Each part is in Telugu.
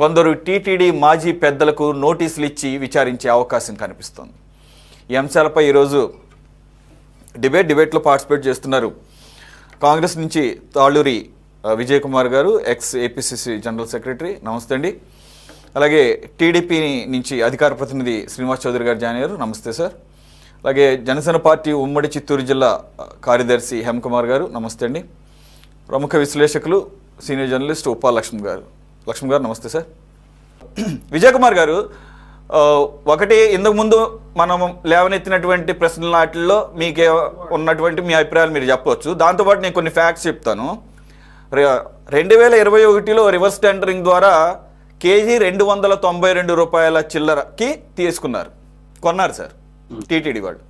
కొందరు టీటీడీ మాజీ పెద్దలకు నోటీసులు ఇచ్చి విచారించే అవకాశం కనిపిస్తోంది. ఈ అంశాలపై ఈరోజు డిబేట్ డిబేట్లో పార్టిసిపేట్ చేస్తున్నారు కాంగ్రెస్ నుంచి తాళ్ళూరి విజయ్ కుమార్ గారు ఎక్స్ ఏపీసీసీ జనరల్ సెక్రటరీ. నమస్తే అండి. అలాగే టీడీపీ నుంచి అధికార ప్రతినిధి శ్రీనివాస్ చౌదరి గారు జాయిన్ అయ్యారు. నమస్తే సార్. అలాగే జనసేన పార్టీ ఉమ్మడి చిత్తూరు జిల్లా కార్యదర్శి హేమకుమార్ గారు. నమస్తే అండి. ప్రముఖ విశ్లేషకులు సీనియర్ జర్నలిస్ట్ ఉపాలక్ష్మి గారు. లక్ష్మణ్ గారు నమస్తే సార్. విజయ్ కుమార్ గారు ఒకటి ఇంతకుముందు మనం లేవనెత్తినటువంటి ప్రశ్నల వాటిల్లో మీకే ఉన్నటువంటి మీ అభిప్రాయాలు మీరు చెప్పవచ్చు. దాంతోపాటు నేను కొన్ని ఫ్యాక్ట్స్ చెప్తాను. రెండు వేల ఇరవై ఒకటిలో రివర్స్ టెండరింగ్ ద్వారా కేజీ రెండు వందల తొంభై రెండు రూపాయల చిల్లరకి తీసుకున్నారు. కొన్నారు సార్ టీటీడీ వాళ్ళు.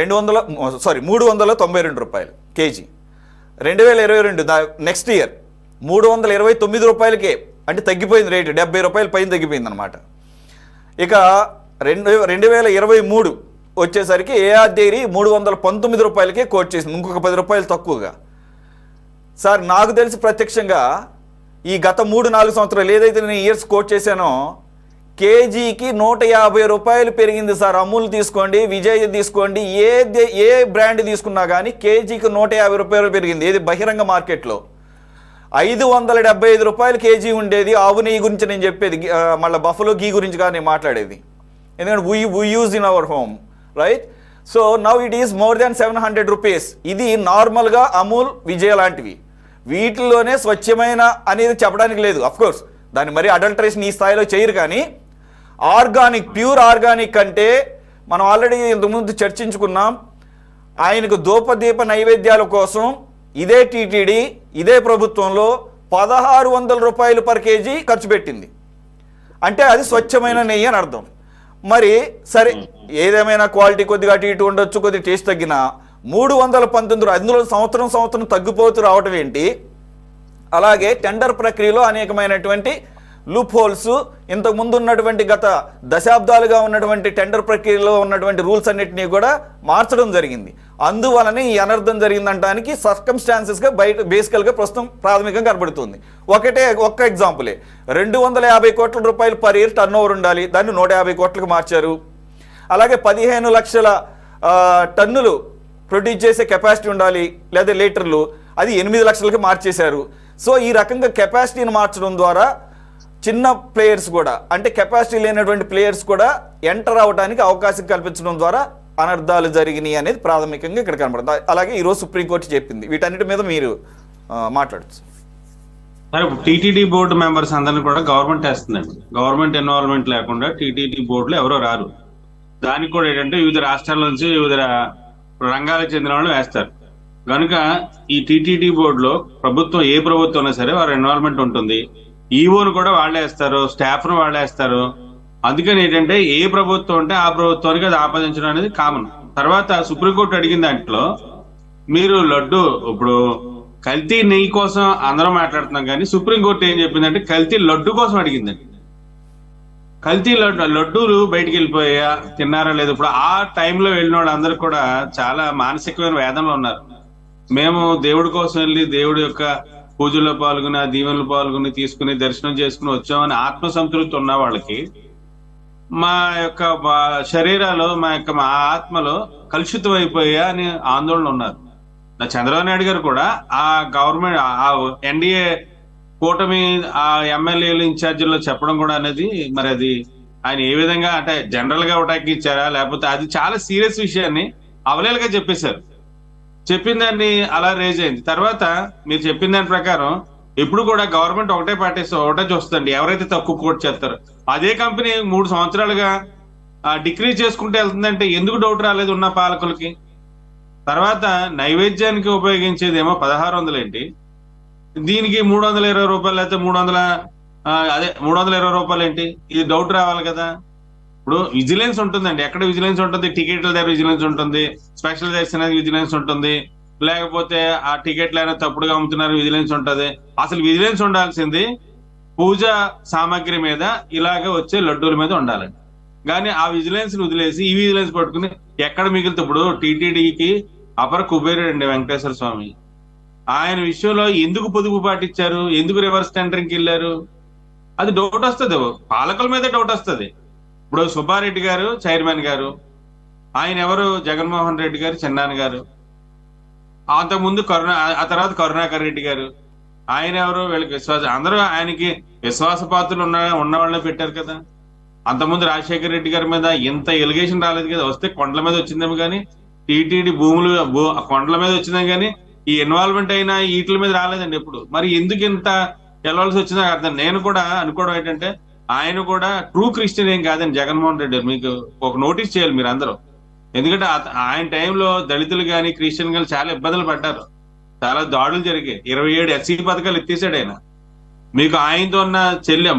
రెండు వందల సారీ మూడు వందల తొంభై రెండు రూపాయలు కేజీ. రెండు వేల ఇరవై రెండు దా నెక్స్ట్ ఇయర్ మూడు వందల ఇరవై తొమ్మిది రూపాయలకే అంటే తగ్గిపోయింది రేటు డెబ్బై రూపాయలు పైన తగ్గిపోయింది అనమాట ఇక రెండు రెండు వేల ఇరవై మూడు వచ్చేసరికి ఏఆర్ డైరీ మూడు వందల పంతొమ్మిది రూపాయలకే కోట్ చేసింది ఇంకొక పది రూపాయలు తక్కువగా. సార్ నాకు తెలిసి ప్రత్యక్షంగా ఈ గత మూడు నాలుగు సంవత్సరాలు ఏదైతే నేను ఇయర్స్ కోట్ చేశానో కేజీకి నూట యాభై రూపాయలు పెరిగింది సార్. అమూల్ తీసుకోండి విజయ్ తీసుకోండి ఏ ఏ బ్రాండ్ తీసుకున్నా కానీ కేజీకి నూట యాభై రూపాయలు పెరిగింది. ఏది బహిరంగ మార్కెట్లో. ఐదు వందల డెబ్బై ఐదు రూపాయలు కేజీ ఉండేది. ఆవు నెయ్యి గురించి నేను చెప్పేది. మళ్ళీ బఫలో గీ గురించి కానీ నేను మాట్లాడేది. ఎందుకంటే we we use in our home right so now it is more than seven hundred rupees ఇది నార్మల్గా అమూల్ విజయ లాంటివి. వీటిల్లోనే స్వచ్ఛమైన అనేది చెప్పడానికి లేదు. కోర్స్ దాన్ని మరి అడల్టరేషన్ ఈ స్థాయిలో చేయరు కానీ ఆర్గానిక్ ప్యూర్ ఆర్గానిక్ అంటే మనం ఆల్రెడీ ఇంతకుముందు చర్చించుకున్నాం. ఆయనకు దూపదీప నైవేద్యాల కోసం ఇదే టీటీడీ ఇదే ప్రభుత్వంలో పదహారు వందల రూపాయలు పర్ కేజీ ఖర్చు పెట్టింది. అంటే అది స్వచ్ఛమైన నెయ్యి అని అర్థం. మరి సరే ఏదేమైనా క్వాలిటీ కొద్దిగా అటు ఇటు ఉండొచ్చు కొద్దిగా టేస్ట్ తగ్గినా మూడు వందల పంతొమ్మిది అందులో సంవత్సరం సంవత్సరం తగ్గిపోతూ రావటం ఏంటి? అలాగే టెండర్ ప్రక్రియలో అనేకమైనటువంటి లూప్ హోల్స్ ఇంతకు ముందు ఉన్నటువంటి గత దశాబ్దాలుగా ఉన్నటువంటి టెండర్ ప్రక్రియలో ఉన్నటువంటి రూల్స్ అన్నింటినీ కూడా మార్చడం జరిగింది. అందువలనే ఈ అనర్థం జరిగిందనడానికి సర్కమ్స్టాన్సెస్గా బయట బేసికల్గా ప్రస్తుతం ప్రాథమికంగా కనబడుతుంది. ఒకటే ఒక్క ఎగ్జాంపులే రెండు వందల యాభై కోట్ల రూపాయలు పర్ ఇయర్ టర్న్ ఓవర్ ఉండాలి. దాన్ని నూట యాభై కోట్లకు మార్చారు. అలాగే పదిహేను లక్షల టన్నులు ప్రొడ్యూస్ చేసే కెపాసిటీ ఉండాలి. లేదా లీటర్లు. అది ఎనిమిది లక్షలకి మార్చేశారు. సో ఈ రకంగా కెపాసిటీని మార్చడం ద్వారా చిన్న ప్లేయర్స్ కూడా అంటే కెపాసిటీ లేనటువంటి ప్లేయర్స్ కూడా ఎంటర్ అవడానికి అవకాశం కల్పించడం ద్వారా అనర్థాలు జరిగినాయి అనేది ప్రాథమికంగా ఇక్కడ కనబడుతుంది. అలాగే ఈరోజు సుప్రీంకోర్టు చెప్పింది. వీటన్నిటి మీద మీరు ఆ, మాట్లాడచ్చు. టీటీడీ బోర్డు మెంబర్స్ అందరిని కూడా గవర్నమెంట్ వేస్తుందండి గవర్నమెంట్ ఇన్వాల్వ్మెంట్ లేకుండా టీటీడీ బోర్డులో ఎవరో రారు. దానికి కూడా ఏంటంటే వివిధ రాష్ట్రాల నుంచి వివిధ రంగాలకు చెందిన వాళ్ళు వేస్తారు. కనుక ఈ టీటీడీ బోర్డులో ప్రభుత్వం ఏ ప్రభుత్వం అయినా సరే వారి ఇన్వాల్వ్మెంట్ ఉంటుంది. ఈవోను కూడా వాళ్ళేస్తారు వేస్తారు స్టాఫ్ను వేస్తారు. అందుకని ఏంటంటే ఏ ప్రభుత్వం ఉంటే ఆ ప్రభుత్వానికి అది ఆపాదించడం అనేది కామన్. తర్వాత సుప్రీంకోర్టు అడిగిన దాంట్లో మీరు లడ్డు ఇప్పుడు కల్తీ నెయ్యి కోసం అందరం మాట్లాడుతున్నాం కానీ సుప్రీంకోర్టు ఏం చెప్పిందంటే కల్తీ లడ్డు కోసం అడిగిందండి. కల్తీ లడ్డు లడ్డూలు బయటికి వెళ్ళిపోయా తిన్నారా లేదు? ఇప్పుడు ఆ టైంలో వెళ్ళిన వాళ్ళందరూ కూడా చాలా మానసికమైన వేదనలో ఉన్నారు. మేము దేవుడి కోసం వెళ్ళి దేవుడి యొక్క పూజల్లో పాల్గొని ఆ దీవెనలు పాల్గొని తీసుకుని దర్శనం చేసుకుని వచ్చామని ఆత్మ సంతృప్తి ఉన్న వాళ్ళకి మా యొక్క శరీరాలు మా యొక్క మా ఆత్మలో కలుషితం అయిపోయా అని ఆందోళన ఉన్నారు. నా చంద్రబాబు నాయుడు గారు కూడా ఆ గవర్నమెంట్ ఆ ఎన్డీఏ కూటమి ఆ ఎమ్మెల్యేలు ఇన్ఛార్జీల్లో చెప్పడం కూడా అనేది మరి అది ఆయన ఏ విధంగా అంటే జనరల్గా ఉటాకి ఇచ్చారా? లేకపోతే అది చాలా సీరియస్ విషయాన్ని అవలేలుగా చెప్పేశారు. చెప్పిన దాన్ని అలా రేజ్ అయింది. తర్వాత మీరు చెప్పిన దాని ప్రకారం ఎప్పుడు కూడా గవర్నమెంట్ ఒకటే పార్టీస్ ఒకటే చూస్తుంది ఎవరైతే తక్కువ కోట్ చేస్తారో. అదే కంపెనీ మూడు సంవత్సరాలుగా డిక్రీజ్ చేసుకుంటూ వెళ్తుందంటే ఎందుకు డౌట్ రాలేదు ఉన్న పాలకులకి? తర్వాత నైవేద్యానికి ఉపయోగించేదేమో పదహారు వందలేంటి దీనికి మూడు వందల ఇరవై రూపాయలు అయితే మూడు వందల అదే మూడు వందల ఇరవై రూపాయలు ఏంటి? ఇది డౌట్ రావాలి కదా. ఇప్పుడు విజిలెన్స్ ఉంటుందండి. ఎక్కడ విజిలెన్స్ ఉంటుంది? టికెట్ల దగ్గర విజిలెన్స్ ఉంటుంది. స్పెషల్ దర్శన విజిలెన్స్ ఉంటుంది. లేకపోతే ఆ టికెట్లు అయినా తప్పుడుగా అమ్ముతున్నారు విజిలెన్స్ ఉంటుంది. అసలు విజిలెన్స్ ఉండాల్సింది పూజా సామాగ్రి మీద ఇలాగే వచ్చే లడ్డూల మీద ఉండాలండి. కానీ ఆ విజిలెన్స్ వదిలేసి ఈ విజిలెన్స్ పట్టుకుని ఎక్కడ మిగిలితే ఇప్పుడు టీటీడీకి అపర కుబేరుడు అండి వెంకటేశ్వర స్వామి. ఆయన విషయంలో ఎందుకు పొదుపు పాటించారు ఎందుకు రివర్స్ టెండరింగ్కి వెళ్ళారు? అది డౌట్ వస్తుంది. పాలకుల మీద డౌట్ వస్తుంది. ఇప్పుడు సుబ్బారెడ్డి గారు చైర్మన్ గారు ఆయన ఎవరు? జగన్మోహన్ రెడ్డి గారు చెన్నాన్న గారు. అంతకుముందు కరుణా ఆ తర్వాత కరుణాకర్ రెడ్డి గారు. ఆయన ఎవరు? వీళ్ళకి విశ్వాస అందరూ ఆయనకి విశ్వాసపాత్రులు ఉన్న ఉన్న వాళ్ళని పెట్టారు కదా. అంతకుముందు రాజశేఖర రెడ్డి గారి మీద ఇంత ఎలిగేషన్ రాలేదు కదా. వస్తే కొండల మీద వచ్చిందేమో కానీ టీటీడీ భూములు కొండల మీద వచ్చిందేమో కానీ ఈ ఇన్వాల్వ్మెంట్ అయినా వీటి మీద రాలేదండి ఎప్పుడు. మరి ఎందుకు ఇంత వెళ్ళవలసి వచ్చిందో అర్థం నేను కూడా అనుకోవడం ఏంటంటే ఆయన కూడా ట్రూ క్రిస్టియన్ ఏం కాదండి జగన్మోహన్ రెడ్డి మీకు ఒక నోటీస్ చేయాలి మీరు అందరూ. ఎందుకంటే ఆయన టైంలో దళితులు కానీ క్రిస్టియన్ కానీ చాలా ఇబ్బందులు పడ్డారు. చాలా దాడులు జరిగాయి. ఇరవై ఏడు ఎస్సీ పథకాలు ఎత్తేసాడు ఆయన. మీకు ఆయనతో ఉన్న చెల్లి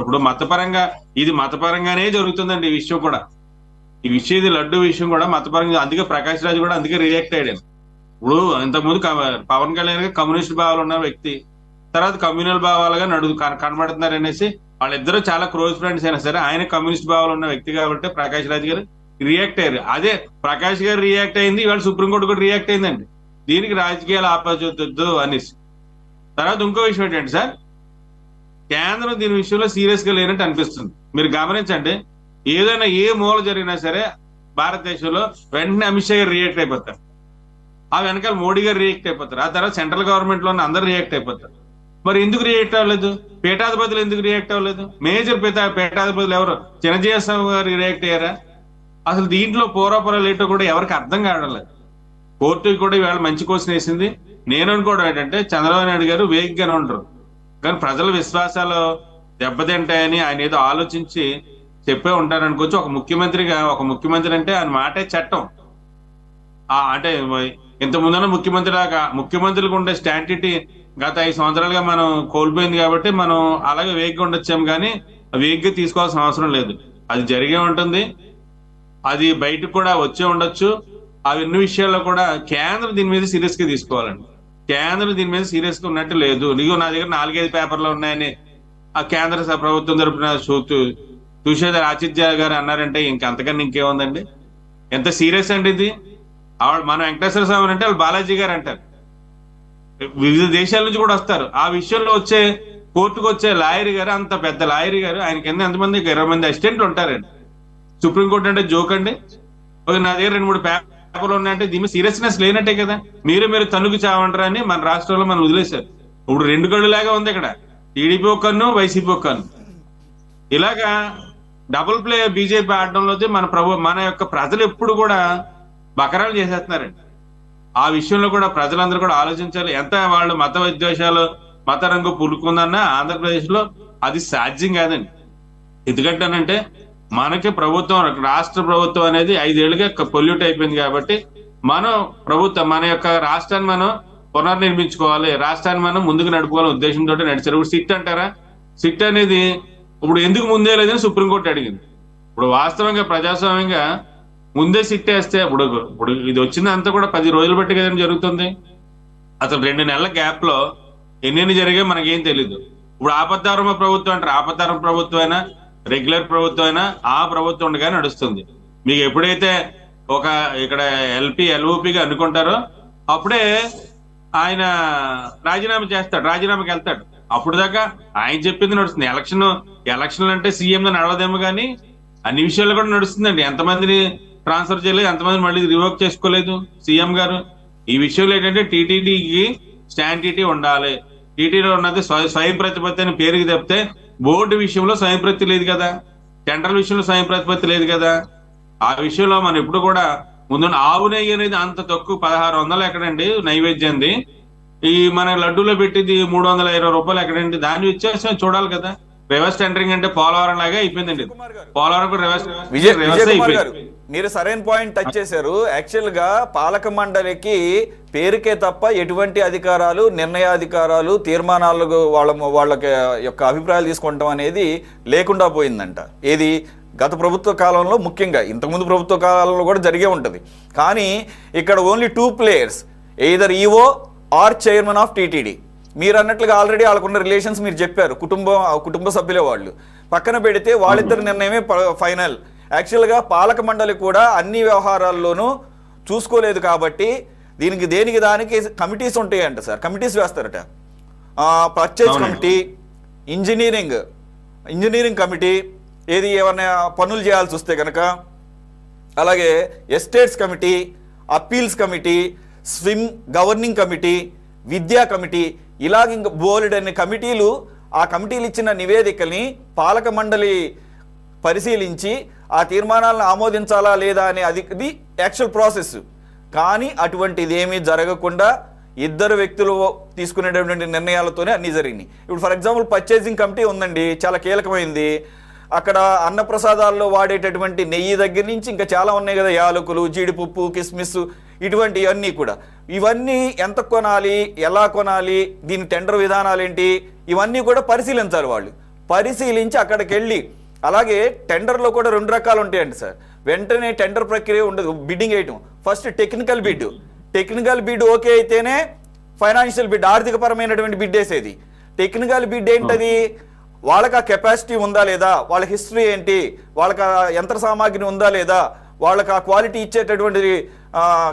ఇప్పుడు మతపరంగా ఇది మతపరంగానే జరుగుతుందండి ఈ విషయం కూడా. ఈ విషయం ఇది లడ్డు విషయం కూడా మతపరంగా అందుకే ప్రకాష్ రాజు కూడా అందుకే రియాక్ట్ అయ్యాడు. ఇప్పుడు ఇంతకుముందు పవన్ కళ్యాణ్ కమ్యూనిస్ట్ భావాలు ఉన్న వ్యక్తి. తర్వాత కమ్యూనల్ భావాలుగా నడుదు కనబడుతున్నారు అనేసి వాళ్ళిద్దరూ చాలా క్లోజ్ ఫ్రెండ్స్ అయినా సరే ఆయన కమ్యూనిస్ట్ భావాలు ఉన్న వ్యక్తి కాబట్టి ప్రకాష్ రాజ్ గారు రియాక్ట్ అయ్యారు. అదే ప్రకాష్ గారు రియాక్ట్ అయింది ఇవాళ సుప్రీంకోర్టు కూడా రియాక్ట్ అయిందండి. దీనికి రాజకీయాలు ఆపచొద్దు అనేసి. తర్వాత ఇంకో విషయం ఏంటంటే సార్ కేంద్రం దీని విషయంలో సీరియస్గా లేనట్టు అనిపిస్తుంది. మీరు గమనించండి ఏదైనా ఏ మూల జరిగినా సరే భారతదేశంలో వెంటనే అమిత్ షా గారు రియాక్ట్ అయిపోతారు. ఆ వెనకాల మోడీ గారు రియాక్ట్ అయిపోతారు. ఆ తర్వాత సెంట్రల్ గవర్నమెంట్లో అందరు రియాక్ట్ అయిపోతారు. మరి ఎందుకు రియాక్ట్ అవ్వలేదు? పీఠాధిపతులు ఎందుకు రియాక్ట్ అవ్వలేదు? మేజర్ పీఠ పీఠాధిపతులు ఎవరు? చిరంజీవి గారు రియాక్ట్ అయ్యారా? అసలు దీంట్లో పూర్వపురాలు ఏంటో కూడా ఎవరికి అర్థం కావడం కోర్టుకి కూడా ఇవాళ మంచి క్వశ్చన్ వేసింది. నేను అనుకోవడం ఏంటంటే చంద్రబాబు నాయుడు గారు వేగ్గానే ఉండరు. కానీ ప్రజల విశ్వాసాలు దెబ్బతింటాయని ఆయన ఏదో ఆలోచించి చెప్పే ఉంటారనుకోవచ్చు ఒక ముఖ్యమంత్రిగా ఒక ముఖ్యమంత్రి అంటే ఆయన మాటే చట్టం. ఆ అంటే ఇంత ముందున ముఖ్యమంత్రి లాగా ముఖ్యమంత్రులకు ఉండే స్టాంటిటీ గత ఐదు సంవత్సరాలుగా మనం కోల్పోయింది కాబట్టి మనం అలాగే వేగ్గా ఉండొచ్చాం కానీ వేగ్గా తీసుకోవాల్సిన అవసరం లేదు. అది జరిగే ఉంటుంది. అది బయటకు కూడా వచ్చే ఉండొచ్చు. అవన్నీ విషయాల్లో కూడా కేంద్రం దీని మీద సీరియస్గా తీసుకోవాలండి. కేంద్రం దీని మీద సీరియస్గా ఉన్నట్టు లేదు. నీకు నా దగ్గర నాలుగైదు పేపర్లు ఉన్నాయని ఆ కేంద్ర స- ప్రభుత్వం తరపున తుషేదర్ ఆచిత్య గారు అన్నారంటే ఇంకంతకన్నా ఇంకేముందండి? ఎంత సీరియస్ అండి ఇది? ఆవిడ మన వెంకటేశ్వర స్వామి అంటే వాళ్ళు బాలాజీ గారు అంటారు. వివిధ దేశాల నుంచి కూడా వస్తారు. ఆ విషయంలో వచ్చే కోర్టుకు వచ్చే లాయర్ గారు అంత పెద్ద లాయర్ గారు ఆయన కింద ఎంతమంది ఇరవై మంది అసిస్టెంట్లు ఉంటారండి. సుప్రీంకోర్టు అంటే జోక్ అండి. ఒక నా దగ్గర రెండు మూడు పేపర్లు ఉన్నాయంటే దీని సీరియస్నెస్ లేనట్టే కదా. మీరు మీరు తనుకు చావంటారా అని మన రాష్ట్రంలో మనం వదిలేశారు. ఇప్పుడు రెండు కళ్ళు లాగా ఉంది ఇక్కడ. టీడీపీ ఒక కన్ను వైసీపీ ఒక కన్ను ఇలాగా డబుల్ ప్లే బీజేపీ ఆడడంలో మన ప్రభు మన యొక్క ప్రజలు ఎప్పుడు కూడా బకరాలు చేసేస్తున్నారండి. ఆ విషయంలో కూడా ప్రజలందరూ కూడా ఆలోచించాలి. ఎంత వాళ్ళు మత విద్వేషాలు మత రంగు పులుకుందన్నా ఆంధ్రప్రదేశ్లో అది సాధ్యం కాదండి. ఎందుకంటేనంటే మనకి ప్రభుత్వం రాష్ట్ర ప్రభుత్వం అనేది ఐదేళ్ళుగా పొల్యూట్ అయిపోయింది కాబట్టి మనం ప్రభుత్వం మన యొక్క రాష్ట్రాన్ని మనం పునర్నిర్మించుకోవాలి. రాష్ట్రాన్ని మనం ముందుకు నడుపుకోవాలని ఉద్దేశంతో నడిచారు. ఇప్పుడు సిట్ అంటారా? సిట్ అనేది ఇప్పుడు ఎందుకు ముందే లేదని సుప్రీంకోర్టు అడిగింది. ఇప్పుడు వాస్తవంగా ప్రజాస్వామ్యంగా ముందే సిట్టేస్తే ఇప్పుడు ఇప్పుడు ఇది వచ్చిందంతా కూడా పది రోజులు బట్టి కదండి జరుగుతుంది. అసలు రెండు నెలల గ్యాప్లో ఎన్నెన్ని జరిగాయో మనకేం తెలీదు. ఇప్పుడు ఆపద్దారమ ప్రభుత్వం అంటారు ఆపద్దారం ప్రభుత్వం అయినా రెగ్యులర్ ప్రభుత్వం అయినా ఆ ప్రభుత్వం ఉండగా నడుస్తుంది. మీకు ఎప్పుడైతే ఒక ఇక్కడ ఎల్పి ఎల్ఓపిగా అనుకుంటారో అప్పుడే ఆయన రాజీనామా చేస్తాడు రాజీనామాకి వెళ్తాడు. అప్పుడు దాకా ఆయన చెప్పింది నడుస్తుంది. ఎలక్షన్ ఎలక్షన్లు అంటే సీఎం నడవదేమో కానీ అన్ని విషయాలు కూడా నడుస్తుందండి. ఎంతమందిని ట్రాన్స్ఫర్ చేయలేదు ఎంతమంది మళ్ళీ రివోక్ చేసుకోలేదు. సీఎం గారు ఈ విషయంలో ఏంటంటే టీటీడీకి స్టాంటిటీ ఉండాలి. టీటీడీలో ఉన్నది స్వ- స్వయం ప్రతిపత్తి అని పేరుకి తప్పితే బోర్డు విషయంలో స్వయం ప్రతి లేదు కదా. టెండర్ విషయంలో స్వయం ప్రతిపత్తి లేదు కదా. ఆ విషయంలో మనం ఎప్పుడు కూడా ముందు ఆవు నెయ్యి అనేది అంత తక్కువ పదహారు వందలు ఎక్కడండి నైవేద్యంది. ఈ మన లడ్డూలో పెట్టింది మూడు వందల ఇరవై రూపాయలు ఎక్కడండి? దాని వ్యత్యాసం చూడాలి కదా. రివర్స్ టెండరింగ్ అంటే పోలవరం లాగా అయిపోయిందండి. పోలవరం కూడా రివర్స్ రివర్స్ విజయ్ కుమార్ గారు. అయిపోయింది మీరు సరైన పాయింట్ టచ్ చేశారు. యాక్చువల్గా పాలక మండలికి పేరుకే తప్ప ఎటువంటి అధికారాలు నిర్ణయాధికారాలు తీర్మానాలు వాళ్ళ వాళ్ళకి యొక్క అభిప్రాయాలు తీసుకుంటాం అనేది లేకుండా పోయిందంట. ఏది? గత ప్రభుత్వ కాలంలో ముఖ్యంగా ఇంతకుముందు ప్రభుత్వ కాలంలో కూడా జరిగే ఉంటుంది. కానీ ఇక్కడ only two players either EO or chairman of TTD మీరు అన్నట్లుగా ఆల్రెడీ వాళ్ళకున్న రిలేషన్స్ మీరు చెప్పారు. కుటుంబం కుటుంబ సభ్యులే వాళ్ళు. పక్కన పెడితే వాళ్ళిద్దరి నిర్ణయమే ప- ఫైనల్ యాక్చువల్గా పాలక మండలి కూడా అన్ని వ్యవహారాల్లోనూ చూసుకోలేదు కాబట్టి దీనికి దేనికి దానికి కమిటీస్ ఉంటాయంట sir committees వేస్తారట purchase. Committee engineering engineering committee ఏది ఏమైనా పనులు చేయాల్సి వస్తే కనుక అలాగే estates committee appeals committee swim governing committee విద్యా కమిటీ ఇలాగ ఇంక బోలెడ్ అనే కమిటీలు ఆ కమిటీలు ఇచ్చిన నివేదికల్ని పాలక మండలి పరిశీలించి ఆ తీర్మానాలను ఆమోదించాలా లేదా అనే అది ఇది యాక్చువల్ ప్రాసెస్ కానీ అటువంటిది ఏమీ జరగకుండా ఇద్దరు వ్యక్తులు తీసుకునేటటువంటి నిర్ణయాలతోనే అన్నీ జరిగినాయి. ఇప్పుడు ఫర్ ఎగ్జాంపుల్ పర్చేసింగ్ కమిటీ ఉందండి చాలా కీలకమైంది. అక్కడ అన్నప్రసాదాల్లో వాడేటటువంటి నెయ్యి దగ్గర నుంచి ఇంకా చాలా ఉన్నాయి కదా యాలకులు జీడిపప్పు కిస్మిస్ ఇటువంటివన్నీ కూడా. ఇవన్నీ ఎంత కొనాలి ఎలా కొనాలి దీని టెండర్ విధానాలు ఏంటి ఇవన్నీ కూడా పరిశీలించాలి వాళ్ళు. పరిశీలించి అక్కడికి వెళ్ళి అలాగే టెండర్లో కూడా రెండు రకాలు ఉంటాయండి సార్. వెంటనే టెండర్ ప్రక్రియ ఉండదు. బిడ్డింగ్ వేయటం first technical bid. Technical bid okay అయితేనే ఫైనాన్షియల్ బిడ్ ఆర్థికపరమైనటువంటి బిడ్ వేసేది. టెక్నికల్ బిడ్ ఏంటది? వాళ్ళకి ఆ కెపాసిటీ ఉందా లేదా? వాళ్ళ హిస్టరీ ఏంటి? వాళ్ళకి ఆ యంత్ర సామాగ్రి ఉందా లేదా? వాళ్ళకి ఆ క్వాలిటీ ఇచ్చేటటువంటి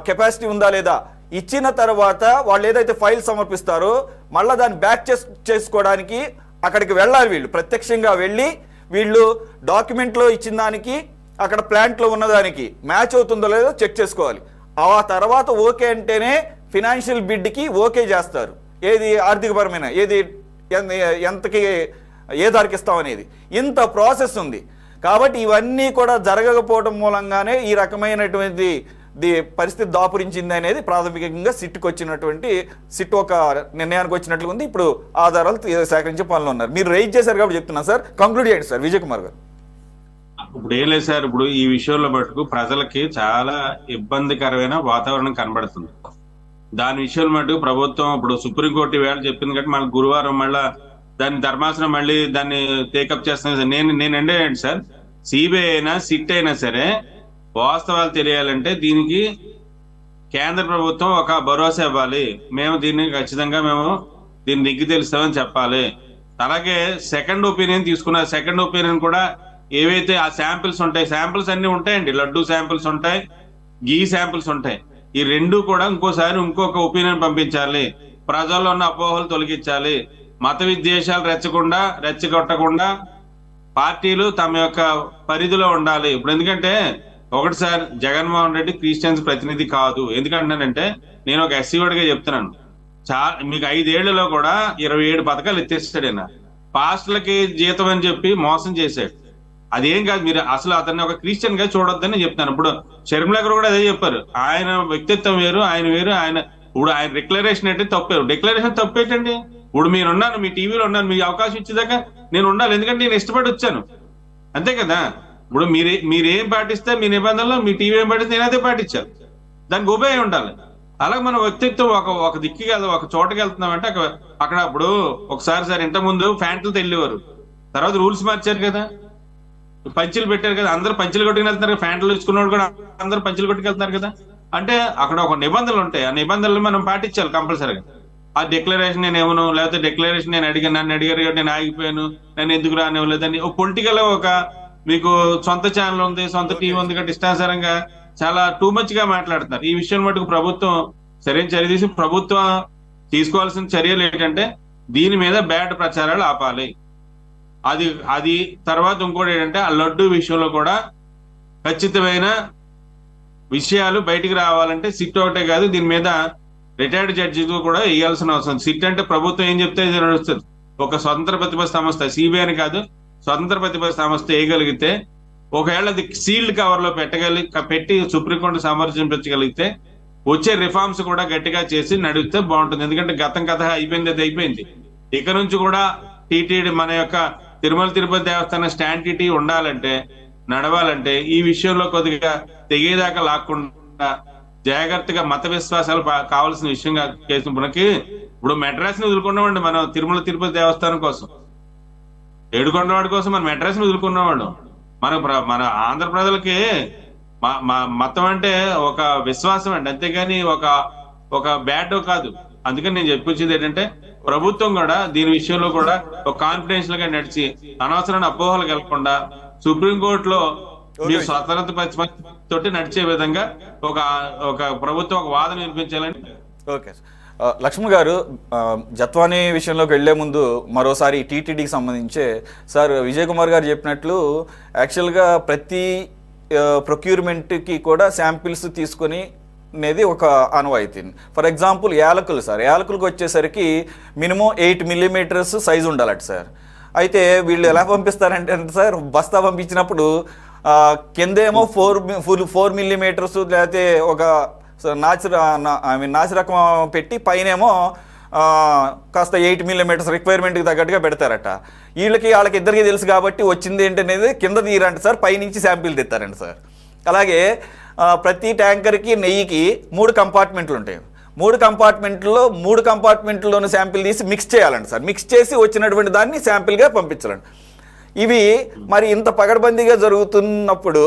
కెపాసిటీ ఉందా లేదా? ఇచ్చిన తర్వాత వాళ్ళు ఏదైతే ఫైల్ సమర్పిస్తారో మళ్ళీ దాన్ని బ్యాక్ చేస్ చేసుకోవడానికి అక్కడికి వెళ్ళాలి వీళ్ళు. ప్రత్యక్షంగా వెళ్ళి వీళ్ళు డాక్యుమెంట్లో ఇచ్చిన దానికి అక్కడ ప్లాంట్లో ఉన్నదానికి మ్యాచ్ అవుతుందో లేదో చెక్ చేసుకోవాలి. ఆ తర్వాత ఓకే అంటేనే ఫినాన్షియల్ బిడ్కి ఓకే చేస్తారు. ఏది ఆర్థికపరమైన ఏది ఎన్- ఎంతకి ఏ దారికిస్తామనేది అనేది. ఇంత ప్రాసెస్ ఉంది. కాబట్టి ఇవన్నీ కూడా జరగకపోవడం మూలంగానే ఈ రకమైనటువంటి ది పరిస్థితి దాపురించింది అనేది ప్రాథమికంగా సిట్కి వచ్చినటువంటి సిట్ ఒక నిర్ణయానికి వచ్చినట్లు ఉంది ఇప్పుడు ఆధారాలు సేకరించే పనులు ఉన్నారు. మీరు రైజ్ చేశారు కాబట్టి చెప్తున్నాను సార్. కంక్లూడ్ చేయండి సార్. విజయ్ కుమార్ గారు. ఇప్పుడు ఏం లేదు సార్. ఇప్పుడు ఈ విషయంలో మటుకు ప్రజలకి చాలా ఇబ్బందికరమైన వాతావరణం కనబడుతుంది. దాని విషయంలో మటుకు ప్రభుత్వం ఇప్పుడు సుప్రీంకోర్టు వేళ చెప్పింది కాబట్టి మళ్ళీ గురువారం మళ్ళా దాన్ని ధర్మాసనం మళ్ళీ దాన్ని టేకప్ చేస్తాను సార్. నేను నేను అంటే సార్. సిబిఐ అయినా సిట్ అయినా సరే వాస్తవాలు తెలియాలంటే దీనికి కేంద్ర ప్రభుత్వం ఒక భరోసా ఇవ్వాలి. మేము దీన్ని ఖచ్చితంగా మేము దీన్ని నిగ్గు తెలుస్తామని చెప్పాలి. అలాగే సెకండ్ ఒపీనియన్ తీసుకున్న సెకండ్ ఒపీనియన్ కూడా ఏవైతే ఆ శాంపిల్స్ ఉంటాయి శాంపిల్స్ అన్ని ఉంటాయండి. లడ్డు శాంపిల్స్ ఉంటాయి గీ శాంపిల్స్ ఉంటాయి. ఈ రెండు కూడా ఇంకోసారి ఇంకొక ఒపీనియన్ పంపించాలి. ప్రజల్లో ఉన్న అపోహలు తొలగించాలి. మత విద్వేషాలు రెచ్చకుండా రెచ్చగొట్టకుండా పార్టీలు తమ యొక్క పరిధిలో ఉండాలి. ఇప్పుడు ఎందుకంటే ఒకటి సార్ జగన్మోహన్ రెడ్డి క్రిస్టియన్స్ ప్రతినిధి కాదు. ఎందుకంటున్నానంటే నేను ఒక ఎస్సీవాడిగా చెప్తున్నాను. చా మీకు ఐదేళ్ళలో కూడా ఇరవై ఏడు పథకాలు ఎత్తేస్తాడు ఆయన పాస్టర్లకి జీతం అని చెప్పి మోసం చేశాడు. అదేం కాదు మీరు అసలు అతన్ని ఒక క్రిస్టియన్గా చూడొద్దని చెప్తాను ఇప్పుడు షర్మిల గారు కూడా అదే చెప్పారు. ఆయన వ్యక్తిత్వం వేరు ఆయన వేరు ఆయన ఇప్పుడు ఆయన డిక్లరేషన్ అంటే తప్పేరు. డిక్లరేషన్ తప్పేటండి ఇప్పుడు మీరు ఉన్నాను మీ టీవీలో ఉన్నాను మీకు అవకాశం ఇచ్చేదాకా నేను ఉండాలి. ఎందుకంటే నేను ఇష్టపడి వచ్చాను. అంతే కదా? ఇప్పుడు మీరే మీరేం పాటిస్తే మీ నిబంధనలు మీ టీవీ ఏం పాటిస్తే నేనైతే పాటించాలి. దానికి ఉభయ ఉండాలి. అలాగే మన వ్యక్తిత్వం ఒక ఒక దిక్కి కాదు ఒక చోటకి వెళ్తున్నామంటే అక్కడ అక్కడ అప్పుడు ఒకసారి సార్ ఇంత ముందు ఫ్యాంట్లతో వెళ్ళేవారు. తర్వాత రూల్స్ మార్చారు కదా. పంచులు పెట్టారు కదా. అందరూ పంచులు కొట్టుకుని వెళ్తున్నారు కదా, ఫ్యాంట్లు ఇచ్చుకున్నవాడు కూడా అందరూ పంచులు కొట్టుకు వెళ్తున్నారు కదా. అంటే అక్కడ ఒక నిబంధనలు ఉంటాయి. ఆ నిబంధనలు మనం పాటించాలి కంపల్సరీగా. ఆ డిక్లరేషన్ నేను ఏమను? లేకపోతే డిక్లరేషన్ నేను అడిగాను నన్ను అడిగారు నేను ఆగిపోయాను నేను ఎందుకు రానివ్వలేదని ఒక పొలిటికల్ ఒక మీకు సొంత ఛానల్ ఉంది సొంత టీవీ ఉంది కాబట్టి ఇష్టానుసారంగా చాలా టూ మచ్గా మాట్లాడుతున్నారు. ఈ విషయం మటుకు ప్రభుత్వం సరైన చర్య తీసి ప్రభుత్వం తీసుకోవాల్సిన చర్యలు ఏంటంటే దీని మీద బ్యాడ్ ప్రచారాలు ఆపాలి. అది అది తర్వాత ఇంకోటి ఏంటంటే ఆ లడ్డు విషయంలో కూడా ఖచ్చితమైన విషయాలు బయటికి రావాలంటే సిట్ ఒకటే కాదు దీని మీద రిటైర్డ్ జడ్జితో కూడా వేయాల్సిన అవసరం సిట్ అంటే ప్రభుత్వం ఏం చెప్తే నడుస్తుంది. ఒక స్వతంత్ర ప్రతిభ సంస్థ సిబిఐ అని కాదు స్వతంత్ర ప్రతిభ సంస్థ వేయగలిగితే ఒకవేళ అది సీల్డ్ కవర్లో పెట్టగలి పెట్టి సుప్రీంకోర్టు సమర్పించగలిగితే వచ్చే రిఫార్మ్స్ కూడా గట్టిగా చేసి నడిపితే బాగుంటుంది. ఎందుకంటే గతం కథ అయిపోయింది అది అయిపోయింది. ఇక నుంచి కూడా టీటీడీ మన యొక్క తిరుమల తిరుపతి దేవస్థానం స్టాండ్ టీటీ ఉండాలంటే నడవాలంటే ఈ విషయంలో కొద్దిగా తెగేదాకా లాక్కుండా జాగ్రత్తగా మత విశ్వాసాలు పా- కావాల్సిన విషయంగా చేసిన మనకి ఇప్పుడు మెడ్రాస్ని వదులుకున్నామండి మనం తిరుమల తిరుపతి దేవస్థానం కోసం. ఏడుకొండవాడి కోసం మనం మెడ్రాస్ని వదులుకున్నవాడు మన మన ఆంధ్ర ప్రజలకి మతం అంటే ఒక విశ్వాసం అండి. అంతేగాని ఒక ఒక బ్యాడ్ కాదు. అందుకని నేను చెప్పొచ్చేది ఏంటంటే ప్రభుత్వం కూడా దీని విషయంలో కూడా ఒక కాన్ఫిడెన్షియల్గా నడిచి అనవసరమైన అపోహలు కలగకుండా సుప్రీంకోర్టులో మీరు స్వతంత్ర తోటి నడిచే విధంగా ఒక ఒక ప్రభుత్వం ఒక వాదన వినిపించాలని ఓకే లక్ష్మణ్ గారు జత్వానీ విషయంలోకి వెళ్ళే ముందు మరోసారి టీటీడీకి సంబంధించే సార్ విజయ్ కుమార్ గారు చెప్పినట్లు యాక్చువల్గా ప్రతి ప్రొక్యూర్మెంట్కి కూడా శాంపిల్స్ తీసుకొని అనేది ఒక ఆనవాయితీ ఫర్ ఎగ్జాంపుల్ యాలకులు సార్ యాలకులకు వచ్చేసరికి మినిమం ఎయిట్ మిల్లీమీటర్స్ సైజు ఉండాలట సార్. అయితే వీళ్ళు ఎలా పంపిస్తారంటే అంటే సార్ బస్తా పంపించినప్పుడు కిందేమో ఫోర్ ఫుల్ ఫోర్ మిల్లీమీటర్స్ లేకపోతే ఒక నాచు ఐ మీన్ నాచు రకం పెట్టి పైనేమో కాస్త ఎయిట్ మిల్లీమీటర్స్ రిక్వైర్మెంట్కి తగ్గట్టుగా పెడతారట. వీళ్ళకి వాళ్ళకి ఇద్దరికి తెలుసు కాబట్టి వచ్చింది ఏంటనేది కింద తీయరంట సార్ పైనుంచి శాంపిల్ తెస్తారండి సార్. అలాగే ప్రతి ట్యాంకర్కి నెయ్యికి మూడు కంపార్ట్మెంట్లు ఉంటాయి మూడు కంపార్ట్మెంట్లో మూడు కంపార్ట్మెంట్లోనూ శాంపిల్ తీసి మిక్స్ చేయాలండి సార్. మిక్స్ చేసి వచ్చినటువంటి దాన్ని శాంపిల్గా పంపించాలండి. ఇవి మరి ఇంత పగడబందీగా జరుగుతున్నప్పుడు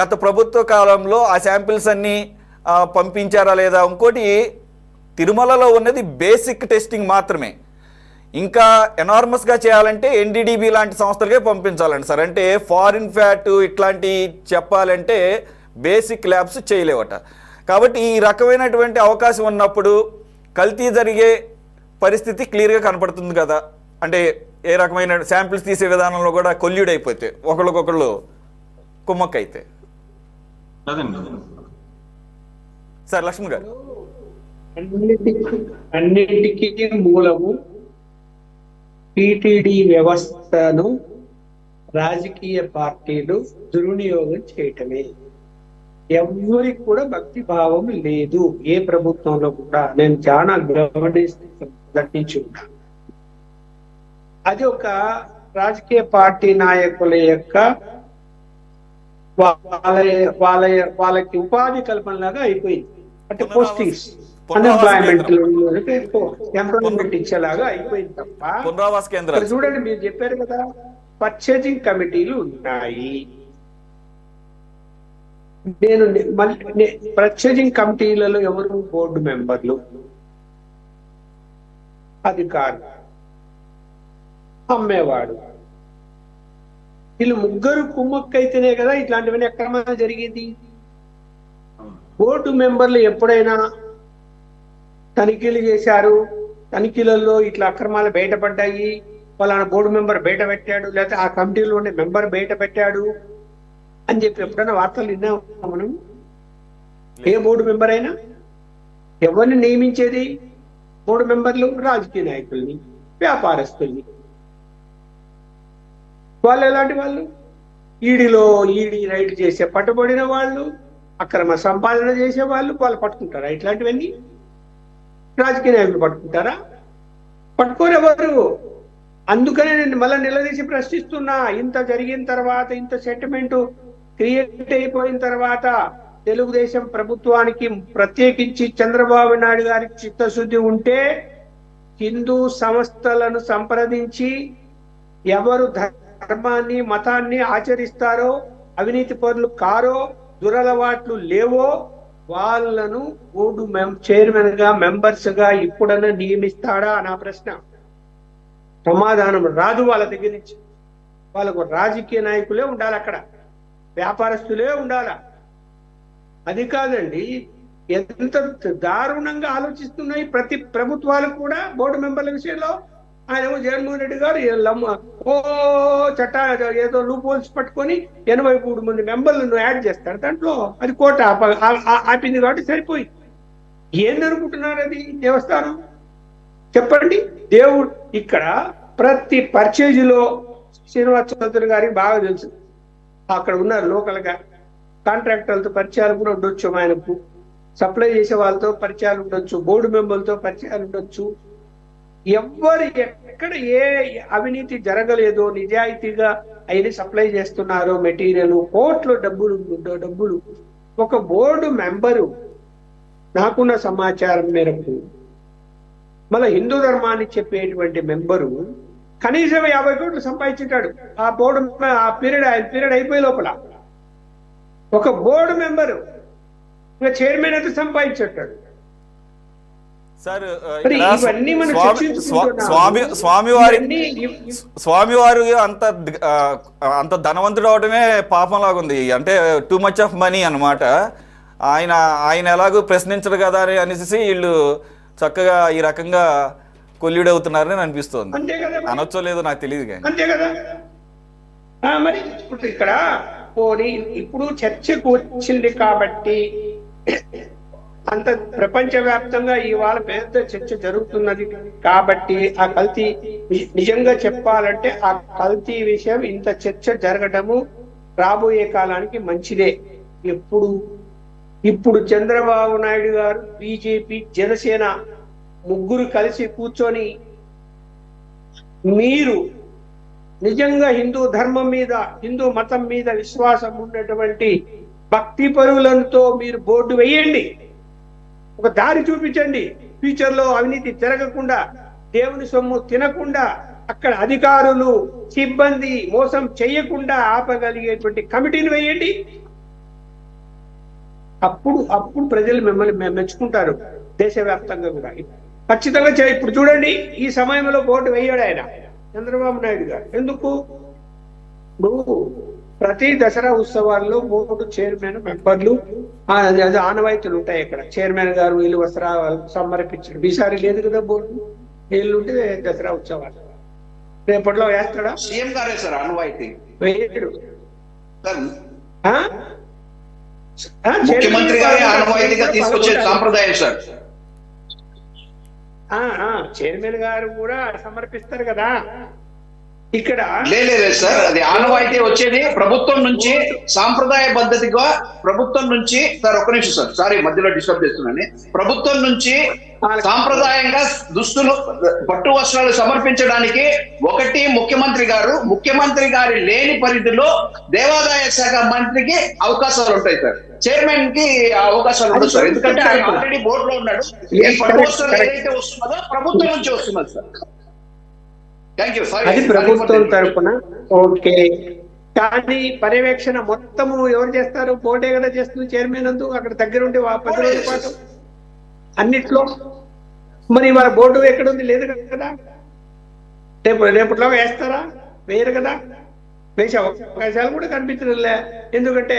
గత ప్రభుత్వ కాలంలో ఆ శాంపిల్స్ అన్నీ పంపించారా లేదా ఇంకోటి తిరుమలలో ఉన్నది బేసిక్ టెస్టింగ్ మాత్రమే. ఇంకా ఎనార్మస్గా చేయాలంటే ఎన్డీడీబీ లాంటి సంస్థలకే పంపించాలండి సార్. అంటే ఫారిన్ ఫ్యాట్ ఇట్లాంటి చెప్పాలంటే బేసిక్ ల్యాబ్స్ చేయలేవట. కాబట్టి ఈ రకమైనటువంటి అవకాశం ఉన్నప్పుడు కల్తీ జరిగే పరిస్థితి క్లియర్గా కనపడుతుంది కదా. అంటే ఏ రకమైన శాంపిల్స్ తీసే విధానంలో కూడా కొల్యూడ్ ఒకళ్ళకొకళ్ళు కుమ్మక్కైతే. కదండి సార్ లక్ష్మణ్ గారు. అన్నిటికీ మూలము టిటిడి వ్యవస్థను రాజకీయ పార్టీలు దుర్వినియోగం చేయటమే. ఎవరికి కూడా భక్తి భావం లేదు. ఏ ప్రభుత్వంలో కూడా నేను చాలా గమనించి ఉంటాను అది ఒక రాజకీయ పార్టీ నాయకుల యొక్క వాళ్ళ వాళ్ళ వాళ్ళకి ఉపాధి కల్పనలాగా అయిపోయింది. అంటే పోస్టింగ్స్ అన్ఎంప్లాయ్మెంట్ ఎంప్లాయ్మెంట్ ఇచ్చేలాగా అయిపోయింది తప్ప. పునరావాస కేంద్రాలు. చూడండి మీరు చెప్పారు కదా పర్చేజింగ్ కమిటీలు ఉన్నాయి. నేను పర్చేజింగ్ కమిటీలలో ఎవరు? బోర్డు మెంబర్లు అధికారులు. అమ్మేవాడు. వీళ్ళు ముగ్గురు కుమ్మక్కైతేనే కదా ఇట్లాంటివన్నీ ఎక్కడ జరిగింది. బోర్డు మెంబర్లు ఎప్పుడైనా తనిఖీలు చేశారు? తనిఖీలలో ఇట్లా అక్రమాలు బయటపడ్డాయి? వాళ్ళ బోర్డు మెంబర్ బయట పెట్టాడు? లేకపోతే ఆ కమిటీలో ఉండే మెంబర్ బయట పెట్టాడు? అని చెప్పి ఎప్పుడైనా వార్తలు విన్నామా మనం? ఏ బోర్డు మెంబర్ అయినా? ఎవరిని నియమించేది? బోర్డు మెంబర్లు? రాజకీయ నాయకుల్ని వ్యాపారస్తుల్ని. వాళ్ళు ఎలాంటి వాళ్ళు? ఈడీలో ఈడీ రైడ్ చేసే పట్టుబడిన వాళ్ళు? అక్రమ సంపాదన చేసే వాళ్ళు వాళ్ళు పట్టుకుంటారా? ఇట్లాంటివన్నీ రాజకీయ నాయకులు పట్టుకుంటారా? పట్టుకోరెవరు? అందుకనే నేను మళ్ళీ నిలదీసి ప్రశ్నిస్తున్నా ఇంత జరిగిన తర్వాత ఇంత సెటిల్మెంట్ క్రియేట్ అయిపోయిన తర్వాత తెలుగుదేశం ప్రభుత్వానికి ప్రత్యేకించి చంద్రబాబు నాయుడు గారికి చిత్తశుద్ధి ఉంటే హిందూ సంస్థలను సంప్రదించి ఎవరు ధర్మాన్ని మతాన్ని ఆచరిస్తారో అవినీతి పరులు కారో దురలవాట్లు లేవో వాళ్ళను బోర్డు మెం చైర్మన్గా మెంబర్స్గా ఇప్పుడన్నా నియమిస్తాడా? నా ప్రశ్న. సమాధానం రాదు వాళ్ళ దగ్గర నుంచి. వాళ్ళకు రాజకీయ నాయకులే ఉండాలి అక్కడ. వ్యాపారస్తులే ఉండాల? అది కాదండి. ఎంత దారుణంగా ఆలోచిస్తున్నాయి ప్రతి ప్రభుత్వాలు కూడా బోర్డు మెంబర్ల విషయంలో? ఆయన జగన్మోహన్ రెడ్డి గారు లమ్మ ఓ చట్ట ఏదో లూప్ హోల్స్ పట్టుకొని ఎనభై మూడు మంది మెంబర్లను యాడ్ చేస్తారు. దాంట్లో అది కోట ఆప- ఆపింది కాబట్టి సరిపోయింది. ఏందనుకుంటున్నారు అది దేవస్థానం? చెప్పండి. దేవుడు ఇక్కడ ప్రతి పర్చేజీలో శ్రీనివాస చౌదరి గారికి బాగా తెలుసు. అక్కడ ఉన్నారు లోకల్గా. కాంట్రాక్టర్లతో పరిచయాలు కూడా ఉండొచ్చు ఆయనకు. సప్లై చేసే వాళ్ళతో పరిచయాలు ఉండొచ్చు. బోర్డు మెంబర్లతో పరిచయాలు ఉండొచ్చు. ఎవ్వరు ఎక్కడ ఏ అవినీతి జరగలేదో నిజాయితీగా అయిన సప్లై చేస్తున్నారో మెటీరియల్ కోట్లు డబ్బులు డబ్బులు. ఒక బోర్డు మెంబరు నాకున్న సమాచారం మేరకు మళ్ళీ హిందూ ధర్మాన్ని చెప్పేటువంటి మెంబరు కనీసం యాభై కోట్లు సంపాదించుంటాడు. ఆ బోర్డు ఆ పీరియడ్ ఆయన పీరియడ్ అయిపోయే లోపల. ఒక బోర్డు మెంబరు ఇంకా చైర్మన్ అయితే సంపాదించుంటాడు? సార్ స్వామి స్వామివారి స్వామివారు అంత అంత ధనవంతుడు అవడమే పాపంలాగా ఉంది అంటే టూ మచ్ ఆఫ్ మనీ అన్నమాట. ఆయన ఆయన ఎలాగో ప్రశ్నించడు కదా అని అనేసి వీళ్ళు చక్కగా ఈ రకంగా కొల్లుడవుతున్నారని అనిపిస్తోంది. అంతే కదా మరి. అనొచ్చో లేదో నాకు తెలియదు కానీ. అంతే కదా? ఆ, మరి ఇప్పుడు ఇక్కడ పోనీ ఇప్పుడు చర్చకు వచ్చింది కాబట్టి అంత ప్రపంచవ్యాప్తంగా ఇవాళ పెద్ద చర్చ జరుగుతున్నది. కాబట్టి ఆ కల్తీ నిజంగా చెప్పాలంటే ఆ కల్తీ విషయం ఇంత చర్చ జరగడము రాబోయే కాలానికి మంచిదే. ఎప్పుడు? ఇప్పుడు చంద్రబాబు నాయుడు గారు బీజేపీ జనసేన ముగ్గురు కలిసి కూర్చొని మీరు నిజంగా హిందూ ధర్మం మీద హిందూ మతం మీద విశ్వాసం ఉన్నటువంటి భక్తి పరువులతో మీరు బోర్డు వేయండి. ఒక దారి చూపించండి. ఫ్యూచర్లో అవినీతి జరగకుండా దేవుని సొమ్ము తినకుండా అక్కడ అధికారులు సిబ్బంది మోసం చేయకుండా ఆపగలిగేటువంటి కమిటీని వేయండి. అప్పుడు అప్పుడు ప్రజలు మిమ్మల్ని మెచ్చుకుంటారు. దేశవ్యాప్తంగా కూడా. ఖచ్చితంగా ఇప్పుడు చూడండి ఈ సమయంలో ఓటు వేయడు ఆయన. చంద్రబాబు నాయుడు గారు. ఎందుకు? నువ్వు ప్రతి దసరా ఉత్సవాల్లో బోర్డు చైర్మన్ మెంబర్లు ఆనవాయితీలు ఉంటాయి ఇక్కడ చైర్మన్ గారు వీళ్ళు వస్త్రాలు సమర్పించడం. ఈసారి లేదు కదా బోర్డు? వీళ్ళు ఉంటే దసరా ఉత్సవాలు. రేపట్లో వేస్తాడా? సీఎం గారే సార్ అనువాయితీ వేయడు. సార్ ముఖ్యమంత్రి గారే తీసుకొచ్చే. సాంప్రదాయం చైర్మన్ గారు కూడా సమర్పిస్తారు కదా. ఇక్కడ లేదు సార్ అది ఆనవాయితీ వచ్చేది ప్రభుత్వం నుంచి సాంప్రదాయ పద్ధతిగా ప్రభుత్వం నుంచి సార్ ఒక్క నిమిషం సార్ సారీ మధ్యలో డిస్టర్బ్ చేస్తున్నాను. ప్రభుత్వం నుంచి సాంప్రదాయంగా దుస్తులు పట్టు వస్త్రాలు సమర్పించడానికి ఒకటి ముఖ్యమంత్రి గారు ముఖ్యమంత్రి గారి లేని పరిధిలో దేవాదాయ శాఖ మంత్రికి అవకాశాలు ఉంటాయి సార్. చైర్మన్కి అవకాశాలు ఉండవు సార్. ఎందుకంటే ఆయన ఆల్రెడీ బోర్డు లో ఉన్నాడు ఈ పట్టు వస్త్రాలు ఏదైతే వస్తున్నదో ప్రభుత్వం నుంచి వస్తున్నది సారీ. అది ప్రభుత్వం తరపున. ఓకే. కానీ పర్యవేక్షణ మొత్తము ఎవరు చేస్తారు? బోర్డే కదా చేస్తుంది. చైర్మన్ అందు అక్కడ దగ్గర ఉండి పది రోజుల పాటు. అన్నిట్లో. మరి వాళ్ళ బోర్డు ఎక్కడ ఉంది లేదు కదా. రేపు రేపట్లో వేస్తారా? వేయరు కదా. వేసే అవకాశాలు కూడా కనిపించడం లే ఎందుకంటే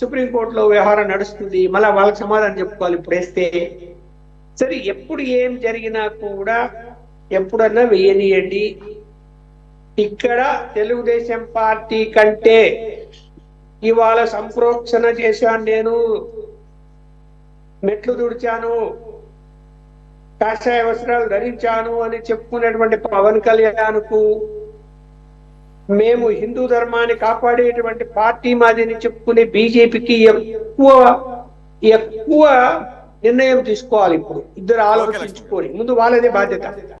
సుప్రీంకోర్టులో వ్యవహారం నడుస్తుంది. మళ్ళా వాళ్ళకి సమాధానం చెప్పుకోవాలి ఇప్పుడు వేస్తే. సరే ఎప్పుడు ఏం జరిగినా కూడా ఎప్పుడన్నా వేయనియండి. ఇక్కడ తెలుగుదేశం పార్టీ కంటే ఇవాళ సంప్రోక్షణ చేశాను నేను. మెట్లు తుడిచాను కాషాయ వస్త్రాలు ధరించాను అని చెప్పుకునేటువంటి పవన్ కళ్యాణ్కు. మేము హిందూ ధర్మాన్ని కాపాడేటువంటి పార్టీ మాదిని చెప్పుకునే బీజేపీకి ఎక్కువ ఎక్కువ నిర్ణయం తీసుకోవాలి ఇప్పుడు. ఇద్దరు ఆలోచించుకొని. ముందు వాళ్ళదే బాధ్యత.